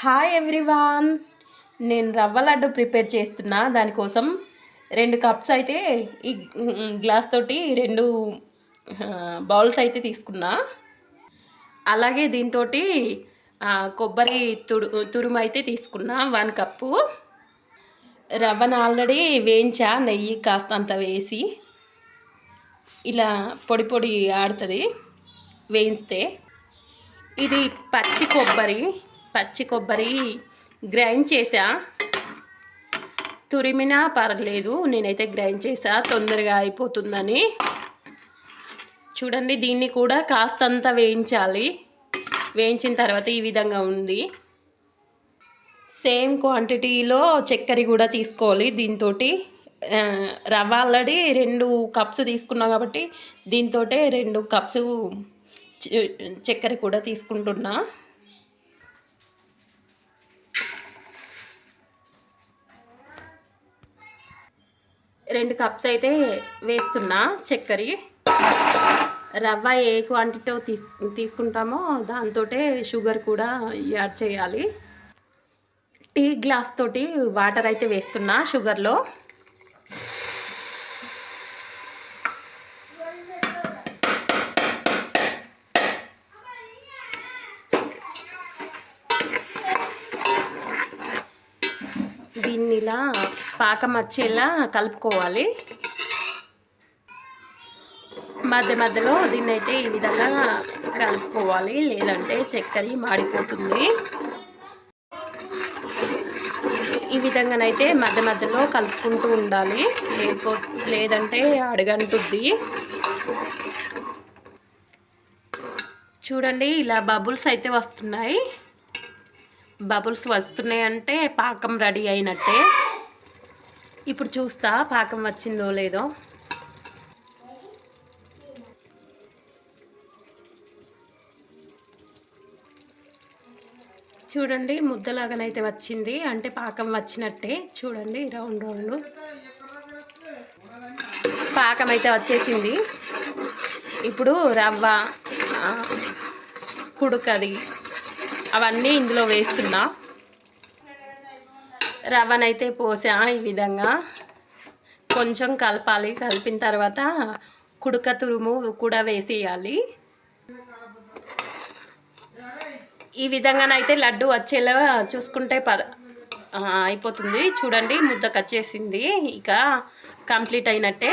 Hi everyone నేను రవ్వ laddu prepare చేస్తున్నా. దానికోసం రెండు కప్స్ అయితే ఈ గ్లాస్ తోటి రెండు బౌల్స్ అయితే తీసుకున్నా. అలాగే దీంతో కొబ్బరి తుడు తురుము అయితే తీసుకున్నా. One cup. రవ్వను ఆల్రెడీ వేయించా నెయ్యి కాస్తంత వేసి. ఇలా పొడి పొడి ఆడుతుంది వేయిస్తే. ఇది పచ్చి కొబ్బరి. పచ్చి కొబ్బరి గ్రైండ్ చేసా. తురిమినా పర్లేదు నేనైతే గ్రైండ్ చేసా తొందరగా అయిపోతుందని. చూడండి దీన్ని కూడా కాస్తంత వేయించాలి. వేయించిన తర్వాత ఈ విధంగా ఉంది. సేమ్ క్వాంటిటీలో చక్కెర కూడా తీసుకోవాలి దీంతో రవ్వ ఆల్రెడీ రెండు కప్స్ తీసుకున్నాం కాబట్టి దీంతో రెండు కప్స్ చక్కెర కూడా తీసుకుంటున్నా. రెండు కప్స్ అయితే వేస్తున్నా చక్కెర. రవ్వ ఏ క్వాంటిటీ తీస్ తీసుకుంటామో దాంతో షుగర్ కూడా యాడ్ చేయాలి. టీ గ్లాస్ తోటి వాటర్ అయితే వేస్తున్నా షుగర్లో. దీన్ని ఇలా పాకం వచ్చేలా కలుపుకోవాలి. మధ్య మధ్యలో దీన్ని అయితే ఈ విధంగా కలుపుకోవాలి. లేదంటే చక్కెర మాడిపోతుంది. ఈ విధంగానైతే మధ్య మధ్యలో కలుపుకుంటూ ఉండాలి. లేకపో లేదంటే అడగంటుద్ది. చూడండి ఇలా బబుల్స్ అయితే వస్తున్నాయి. బబుల్స్ వస్తున్నాయి అంటే పాకం రెడీ అయినట్టే. ఇప్పుడు చూస్తా పాకం వచ్చిందో లేదో. చూడండి ముద్దలాగానైతే వచ్చింది. అంటే పాకం వచ్చినట్టే. చూడండి రౌండ్ రౌండ్. పాకం అయితే వచ్చేసింది. ఇప్పుడు రవ్వ కుడుకది అవన్నీ ఇందులో వేస్తున్నా. రవ్వనైతే పోసా ఈ విధంగా. కొంచెం కలపాలి. కలిపిన తర్వాత కుడక తురుము కూడా వేసేయాలి. ఈ విధంగానైతే లడ్డు వచ్చేలా చూసుకుంటే పర్ అయిపోతుంది. చూడండి ముద్ద కచ్చేసింది ఇక కంప్లీట్ అయినట్టే.